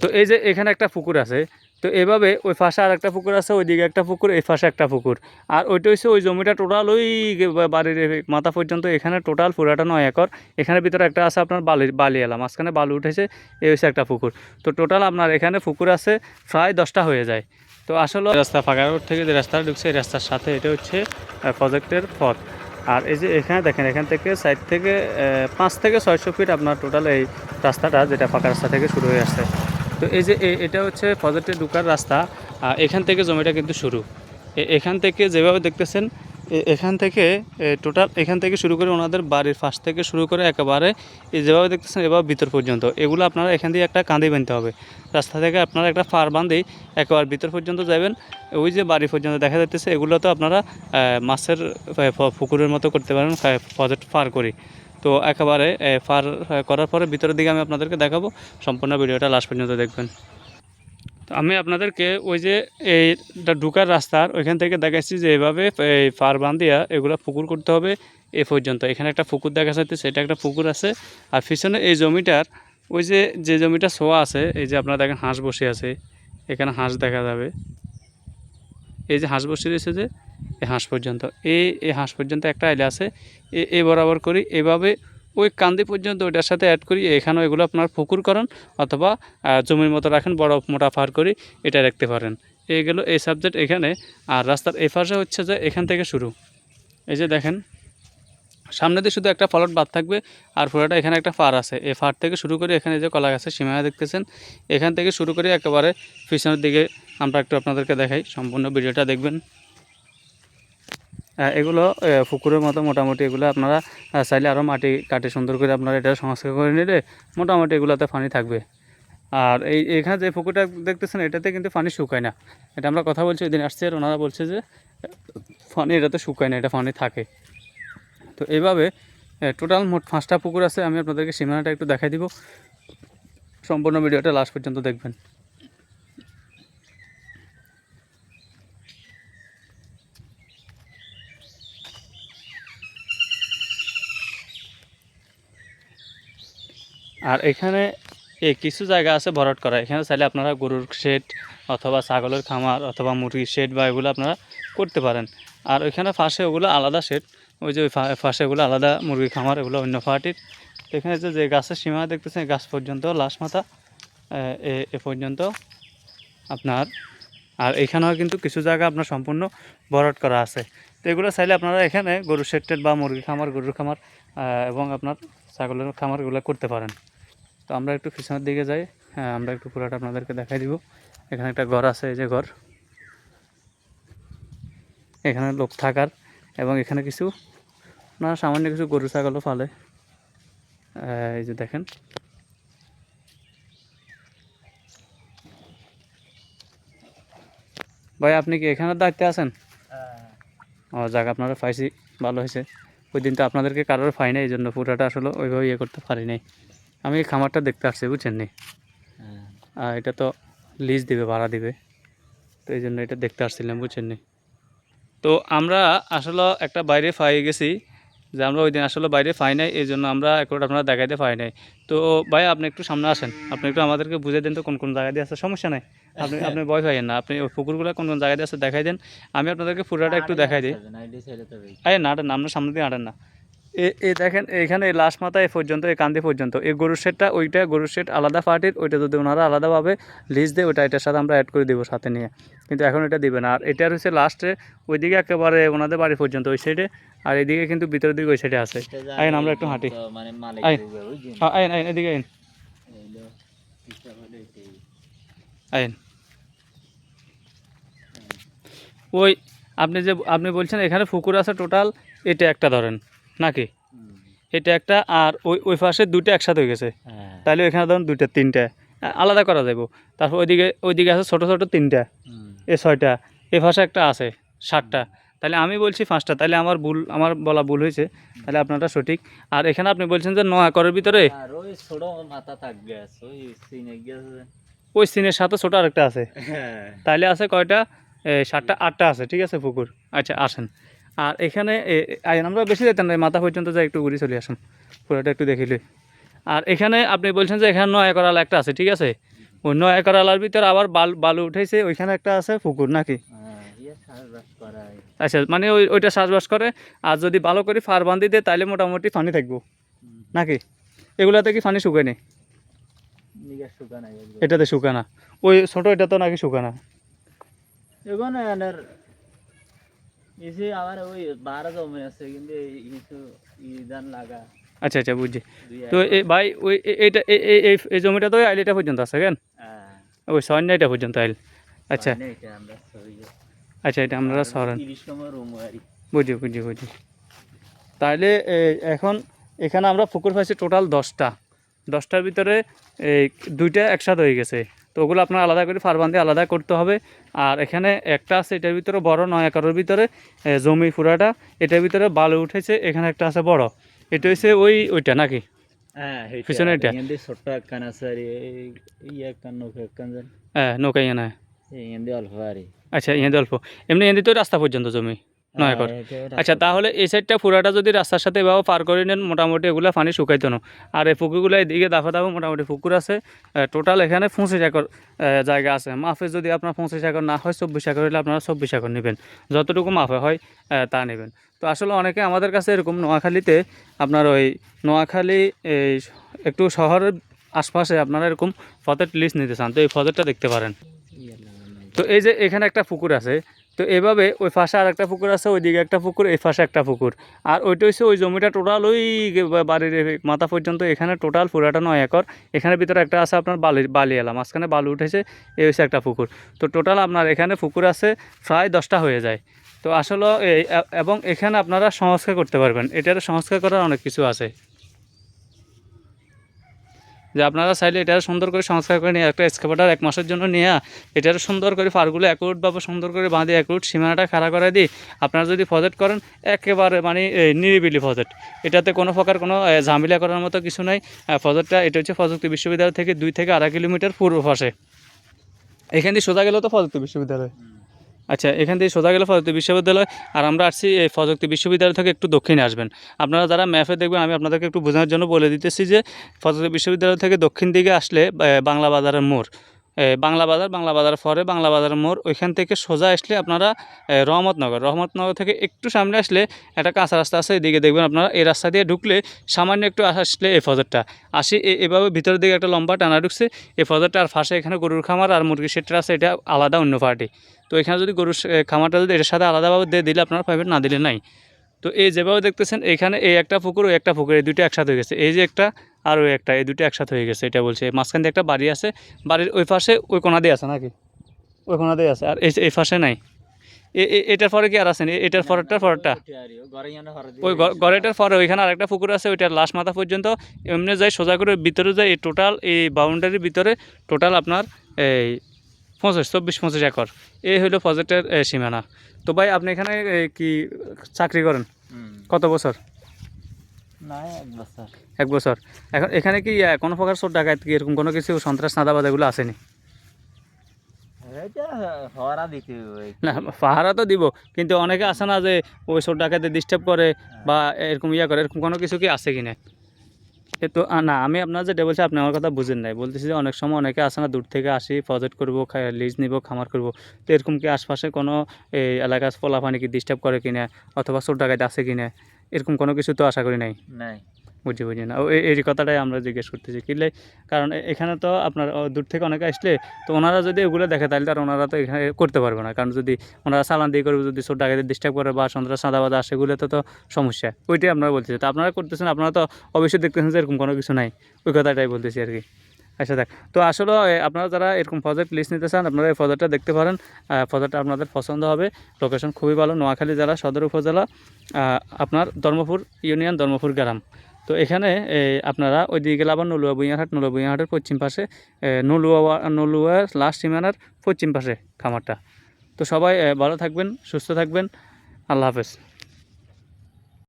তো এই যে এখানে একটা পুকুর আছে তো এভাবে ওই পাশে আর একটা পুকুর আছে ওইদিকে একটা পুকুর এই পাশে একটা পুকুর। আর ওইটা হচ্ছে ওই জমিটা টোটাল ওই বাড়ির মাথা পর্যন্ত এখানে টোটাল পুরাটা নয় একর। এখানে ভিতরে একটা আছে আপনার বালি বালি এলাম মাঝখানে বালু উঠেছে এই হচ্ছে একটা পুকুর। তো টোটাল আপনার এখানে পুকুর আছে প্রায় দশটা হয়ে যায়। তো আসলে রাস্তা ফাঁকা রোড থেকে যে রাস্তাটা ঢুকছে এই রাস্তার সাথে এটা হচ্ছে প্রজেক্টের পথ। আর এই যে এখানে দেখেন, এখান থেকে সাইড থেকে পাঁচ থেকে ছয়শো ফিট আপনার টোটাল এই রাস্তাটা যেটা পাকা রাস্তা থেকে শুরু হয়ে আসছে। তো এই যে এটা হচ্ছে প্রজেক্টে ঢুকার রাস্তা এখান থেকে জমিটা কিন্তু শুরু। এখান থেকে যেভাবে দেখতেছেন এখান থেকে টোটাল এখান থেকে শুরু করে ওনাদের বাড়ির ফাঁস থেকে শুরু করে একেবারে যেভাবে দেখতেছেন, এভাবে ভিতর পর্যন্ত। এগুলো আপনারা এখান দিয়ে একটা কাঁদি বানতে হবে। রাস্তা থেকে আপনারা একটা ফার বাঁধেই একেবারে ভিতর পর্যন্ত যাবেন। ওই যে বাড়ি পর্যন্ত দেখা যাচ্ছে এগুলো তো আপনারা মাছের পুকুরের মতো করতে পারেন প্রজেক্ট পার করি। তো একেবারে পার করার পরে ভিতরের দিকে আমি আপনাদেরকে দেখাবো। সম্পূর্ণ ভিডিওটা লাস্ট পর্যন্ত দেখবেন। তো আমি আপনাদেরকে ওই যে এইটা ঢুকার রাস্তার ওইখান থেকে দেখাচ্ছি যে এভাবে এই পার বান্ধিয়া এগুলো পুকুর করতে হবে এ পর্যন্ত। এখানে একটা পুকুর দেখা যাচ্ছে সেটা একটা পুকুর আছে। আর পিছনে এই জমিটার ওই যে যে জমিটা শোয়া আছে, এই যে আপনারা দেখেন হাঁস বসে আছে, এখানে হাঁস দেখা যাবে। এই যে হাঁস বসে রয়েছে যে এই হাঁস পর্যন্ত। এই এই হাঁস পর্যন্ত একটা আইলে আছে, এ এ বরাবর করি এভাবে ওই কান্দি পর্যন্ত ওইটার সাথে অ্যাড করি, এখানেও এগুলো আপনার পুকুর করেন অথবা জমির মতো রাখেন, বড় মোটা ফার করি এটা রাখতে পারেন। এই গেলো এই সাবজেক্ট এখানে। আর রাস্তার এই পাশে হচ্ছে যে এখান থেকে শুরু। এই যে দেখেন, সামনে দিয়ে শুধু একটা ফলট বাদ থাকবে, আর পুরোটা এখানে একটা ফার আছে। এই ফার থেকে শুরু করে এখানে যে কলা গাছের সীমানা দেখতেছেন, এখান থেকে শুরু করে একেবারে পিছনের দিকে আমরা একটু আপনাদেরকে দেখাই। সম্পূর্ণ ভিডিওটা দেখবেন। এগুলো পুকুরের মতো মোটামুটি এগুলো আপনারা চাইলে আরও মাটি কাটে, সুন্দর করে আপনারা এটা সংস্কার করে নিলে মোটামুটি এগুলোতে পানি থাকবে। আর এই, এখানে যে পুকুরটা দেখতেছেন, এটাতে কিন্তু পানি শুকায় না। এটা আমরা কথা বলছি ওই দিন আসছে, আর ওনারা বলছে যে, পানি এটাতে শুকায় না, এটা পানি থাকে। তো এইভাবে টোটাল মোট পাঁচটা পুকুর আছে, আমি আপনাদেরকে সীমানাটা একটু দেখাই দিব। সম্পূর্ণ ভিডিওটা লাস্ট পর্যন্ত দেখবেন। আর এখানে এ কিছু জায়গা আছে ভরাট করা। এখানে চাইলে আপনারা গরুর শেড অথবা ছাগলের খামার অথবা মুরগির শেড বা এগুলো আপনারা করতে পারেন। আর ওইখানে ফাঁসে ওগুলো আলাদা শেড, ওই যে ওই ফাঁসে ওগুলো আলাদা মুরগি খামার, এগুলো অন্য পার্টির। এখানে যে গাছের সীমা দেখতেছেন, এই গাছ পর্যন্ত, লাশ মাথা, এ- পর্যন্ত আপনার। আর এখানেও কিন্তু কিছু জায়গা আপনার সম্পূর্ণ ভরাট করা আছে। তো এগুলো চাইলে আপনারা এখানে গরুর শেড বা মুরগি খামার, গরুর খামার এবং আপনার ছাগলের খামার এগুলো করতে পারেন। তো আমরা একটু পিছনের দিকে যাই। হ্যাঁ আমরা একটু পুরোটা আপনাদেরকে দেখাই দিব। এখানে একটা ঘর আছে এই যে ঘর। এখানে লোক থাকার এবং এখানে কিছু না সামান্য কিছু গরু ছাগলও ফালে এই যে দেখেন। ভাই আপনি কি এখানে দায়িত্বে আছেন? ও যাক আপনারা পাইছি ভালো হয়েছে। ওই দিন তো আপনাদেরকে কারোর পাই নাই এই জন্য পুরাটা আসলে ওইভাবে ইয়ে করতে পারি নাই। আমি এই খামারটা দেখতে আসছি বুঝছেন নি? আর এটা তো লিজ দিবে ভাড়া দিবে। তো এই জন্য এটা দেখতে আসছিলাম বুঝছেন নি? তো আমরা আসলে একটা বাইরে পাই গেছি যে আমরা ওই দিন আসলে বাইরে পাই নাই এই জন্য আমরা একটু আপনারা দেখাইতে পাই নাই। তো ভাই আপনি একটু সামনে আসেন। আপনি একটু আমাদেরকে বুঝে দেন তো কোন কোন জায়গা দিয়ে আছে সমস্যা নাই। আপনি আপনি ভয় পাইয়েন না। আপনি ওই পুকুরগুলো কোন কোন জায়গা দিয়ে আছে দেখাই দেন। আমি আপনাদেরকে পুরোটা একটু দেখাই দিই। আরে না আটেন না আপনার সামনে দিয়ে আটেন না। এ এ দেখেন এখানে এই লাশ মাথা এ পর্যন্ত এই কান্দি পর্যন্ত। এই গরুর শেডটা ওইটা গরুর শেড আলাদা পার্টির ওইটা যদি ওনারা আলাদাভাবে লিজ দেয় ওইটা এটার সাথে আমরা অ্যাড করে দেবো সাথে নিয়ে। কিন্তু এখন এটা দিবে না। আর এটার হচ্ছে লাস্টে ওইদিকে একেবারে ওনাদের বাড়ি পর্যন্ত ওই সাইডে আর এদিকে কিন্তু ভিতরের দিকে ওই সাইডে আছে। আইন আমরা একটু হাঁটি। মানে আইন। আইন আইন এদিকে আইন। আইন। ওই আপনি যে আপনি বলছেন এখানে পুকুর আছে টোটাল এটা একটা ধরেন। নাকি? এটা একটা আর ওই ওই পাশে দুইটা একসাথে হয়ে গেছে। হ্যাঁ, তাহলে ওইখানে ধরুন দুইটা তিনটা। আলাদা করা যাব তারপর ওইদিকে ওইদিকে আছে ছোটো ছোটো তিনটা। এ ছয়টা। এ পাশে একটা আছে সাতটা। তাহলে আমি বলছি পাঁচটা। তাহলে আমার ভুল আমার বলা ভুল হয়েছে। তাহলে আপনারটা সঠিক। আর এখানে আপনি বলছেন যে ন একরের ভিতরে? ওই ছোট মাথা থাকবে ওই সিনে গেছে। ওই সিনের সাথে ছোটো আরেকটা আছে। হ্যাঁ। তাহলে আছে কয়টা? সাতটা আটটা আছে ঠিক আছে পুকুর। আচ্ছা আসেন। আর এখানে আমরা বেশি যেতাম না মাথা পর্যন্ত যাই একটু ঘুরে চলে আসুন। পুরোটা একটু দেখিলে আর এখানে আপনি বলছেন যে এখানে নয় একর আলা একটা আছে, ঠিক আছে? ওই নয় একর আলার ভিতরে আবার বাল, বালু উঠেছে ওইখানে একটা আছে পুকুর নাকি? আচ্ছা মানে ওই, ওইটা চাষবাস করে, আর যদি ভালো করে ফার বান্ধি দেয় তাহলে মোটামুটি পানি থাকব। নাকি? এগুলাতে কি পানি শুকায় নেই এটাতে শুকানা ওই ছোটো এটা তো নাকি শুকানা এসে আমার ওই বারো জমি আছে কিন্তু কিছু ইদান লাগা। আচ্ছা আচ্ছা বুঝছি। তো ভাই ওই এ- এইটা এ- এ- এই জমিটা তো আইল এটা পর্যন্ত আছে কেন? হ্যাঁ, ওই সন্ধ্যাটা পর্যন্ত আইল। আচ্ছা। এটা আমরা আচ্ছা এটা আপনারা সরেন। বুঝি বুঝি বুঝি তাহলে এখন এখানে আমরা পুকুর পাইছি টোটাল দশটা। দশটার ভিতরে এই দুইটা একসাথে হয়ে গেছে। তো ওগুলো আপনার আলাদা করে ফারবান্দি আলাদা করতে হবে। আর এখানে একটা আছে এটার ভিতরে বড় নয় একরের ভিতরে জমি পুরাটা এটার ভিতরে বালু উঠেছে এখানে একটা আছে বড়। এটা হচ্ছে ওই ওইটা নাকি? হ্যাঁ পিছনে এটা? নৌকা হ্যাঁ আচ্ছা ইহেঁদে অল্প। এমনি এমনি তো রাস্তা পর্যন্ত জমি। নয় একর। আচ্ছা তাহলে এই সাইডটা পুরাটা যদি রাস্তার সাথে এভাবে পার করে নেন মোটামুটি এগুলো পানি শুকাইতো না। আর এই পুকুরগুলো এদিকে দাফা দাফা মোটামুটি পুকুর আছে। টোটাল এখানে পঁচিশ একর জায়গা আছে। মাফে যদি আপনার পঁচিশ একর না হয় চব্বিশ একর হলে আপনারা চব্বিশ একর নেবেন। যতটুকু মাফে হয় তা নেবেন। তো আসলে অনেকে আমাদের কাছে এরকম নোয়াখালীতে আপনার ওই নোয়াখালী এই একটু শহরের আশপাশে আপনারা এরকম ফতের লিস্ট নিতে চান। তো এই ফতেরটা দেখতে পারেন। তো এই যে এখানে একটা পুকুর আছে তো এভাবে ওই পাশে আর একটা পুকুর আছে, ওইদিকে একটা পুকুর, এই পাশে একটা পুকুর। আর ওইটা হচ্ছে ওই জমিটা টোটাল ওই বাড়ির মাথা পর্যন্ত এখানে টোটাল পুরাটা নয় একর। এখানে ভিতরে একটা আছে আপনার বালি বালি এলাম মাঝখানে বালু উঠেছে এই হচ্ছে একটা পুকুর। তো টোটাল আপনার এখানে পুকুর আছে প্রায় দশটা হয়ে যায়। তো আসলে এবং এখানে আপনারা সংস্কার করতে পারবেন। এটার সংস্কার করার অনেক কিছু আছে। যে আপনারা চাইলে এটা সুন্দর করে সংস্কার করে নিয়ে, একটা এক্সকাভেটার এক মাসের জন্য নিয়ে এটার সুন্দর করে ফারগুলো বা সুন্দর করে বাঁধে অ্যাকুরেট সীমানাটা খাড়া করে দিই। আপনারা যদি প্রজেক্ট করেন, একেবারে মানে নিরিবিলি প্রজেক্ট এটাতে কোনো প্রকার কোনো ঝামেলা করার মতো কিছু নাই। প্রজেক্টটা এটা হচ্ছে প্রযুক্তি বিশ্ববিদ্যালয় থেকে দুই থেকে আড়াই কিলোমিটার পূর্ব পাশে। এখান দিয়ে সোজা গেলেও তো প্রযুক্তি বিশ্ববিদ্যালয়। আচ্ছা এখান থেকে সোজা গেলে প্রযুক্তি বিশ্ববিদ্যালয়, আর আমরা আসছি এই প্রযুক্তি বিশ্ববিদ্যালয় থেকে একটু দক্ষিণে আসবেন। আপনারা যারা ম্যাপে দেখবেন, আমি আপনাদেরকে একটু বোঝানোর জন্য বলে দিতেছি যে প্রযুক্তি বিশ্ববিদ্যালয় থেকে দক্ষিণ দিকে আসলে বাংলা বাজারের মোড়। বাংলা বাজার বাংলা বাজার পরে বাংলা বাজারের মোড়। ওইখান থেকে সোজা আসলে আপনারা রহমতনগর। রহমতনগর থেকে একটু সামনে আসলে একটা কাঁচা রাস্তা আছে, এদিকে দেখবেন আপনারা এই রাস্তা দিয়ে ঢুকলে সামান্য একটু আসলে এই ফজরটা। আসি এভাবে ভিতরের দিকে একটা লম্বা টানা ঢুকছে, এই ফজরটা আর ফাঁসে এখানে গরুর খামার আর মুরগির সেটটা আছে, এটা আলাদা অন্য পার্টি। তো এখানে যদি গরুর খামারটা যদি এটার সাথে আলাদাভাবে দিয়ে দিলে আপনারা পাবেন, না দিলে নাই। তো এই যেভাবে দেখতেছেন, এখানে এই একটা পুকুর, ওই একটা পুকুর, এই দুটো একসাথে হয়ে গেছে। এই যে একটা আর ওই একটা এই দুটো একসাথে হয়ে গেছে এটা বলছে। মাঝখান দিয়ে একটা বাড়ি আছে বাড়ির ওই পাশে ওই কোনা দিয়ে আছে নাকি? ওই কোনা দিয়ে আছে আর এই এই পাশে নাই। এটার পরে কি আর আছে? এটার পরেরটার পরেরটা? ওই গড়েটার পরে ওইখানে আরেকটা পুকুর আছে ওইটার লাশ মাথা পর্যন্ত এমনি যায় সোজা করে ভিতরে যায় এই টোটাল এই বাউন্ডারির ভিতরে টোটাল আপনার এই পঁচিশ চব্বিশ পঁচিশ একর। এই হলো প্রজেক্টের সীমানা। তো ভাই আপনি এখানে কি চাকরি করেন? কত বছর? না এক বছর। এক বছর। এখন এখানে কি কোনো প্রকার চোর ডাকাত কি এরকম কোনো কিছু সন্ত্রাস নাদাবাদ এগুলো আসেনি? না পাহারা তো দিব কিন্তু অনেকে আসে না যে ওই চোর ডাকাতে ডিস্টার্ব করে বা এরকম ইয়া করে এরকম কোনো কিছু কি আছে কি না? তো না আমি আপনার যেটা বলছি আপনি আমার কথা বুঝেন নাই। বলতেছি যে অনেক সময় অনেকে আসে না দূর থেকে আসি প্রজেক্ট করব লিজ নিব খামার করব। তো এরকম কি আশপাশে কোনো এই এলাকার ফলাফানি কি ডিস্টার্ব করে কিনা অথবা চোর ডাকাত আছে কিনা এরকম কোনো কিছু তো আশা করি নাই। নাই। বুঝি বুঝি না। ও এই- কথাটাই আমরা জিজ্ঞেস করতেছি। কিলে কারণ এখানে তো আপনার দূর থেকে অনেকে আসলে তো ওনারা যদি এগুলো দেখে তাহলে তার ওনারা তো এখানে করতে পারবে না। কারণ যদি ওনারা চালান দিয়ে করবে যদি চোর ডাকাতে ডিস্টার্ব করে বা সন্ত্রাস সাদাবাদ আসে এগুলো তো তো সমস্যা। ওইটাই আপনারা বলতেছে। তো আপনারা করতেছেন আপনারা তো অবশ্যই দেখতেছেন যে এরকম কোনো কিছু নাই। ওই কথাটাই বলতেছি আর কি। আচ্ছা দেখ। তো আসলে আপনারা যারা এরকম প্রজেক্ট লিস্ট নিতে চান, আপনারা এই প্রজেক্টটা দেখতে পারেন। প্রজেক্টটা আপনাদের পছন্দ হবে। লোকেশন খুবই ভালো, নোয়াখালী জেলা, সদর উপজেলা। আপনার ধর্মপুর ইউনিয়ন, ধর্মপুর গ্রাম। তো এখানে আপনারা ওই দিকে গেলে আবার নলুয়া বুইয়াহাট, নলুয়া বুইয়াহাটের পশ্চিম পাশে নলুয়া নলুয়ার লাস্ট সীমানার পশ্চিম পাশে খামারটা। তো সবাই ভালো থাকবেন, সুস্থ থাকবেন। আল্লাহ হাফেজ।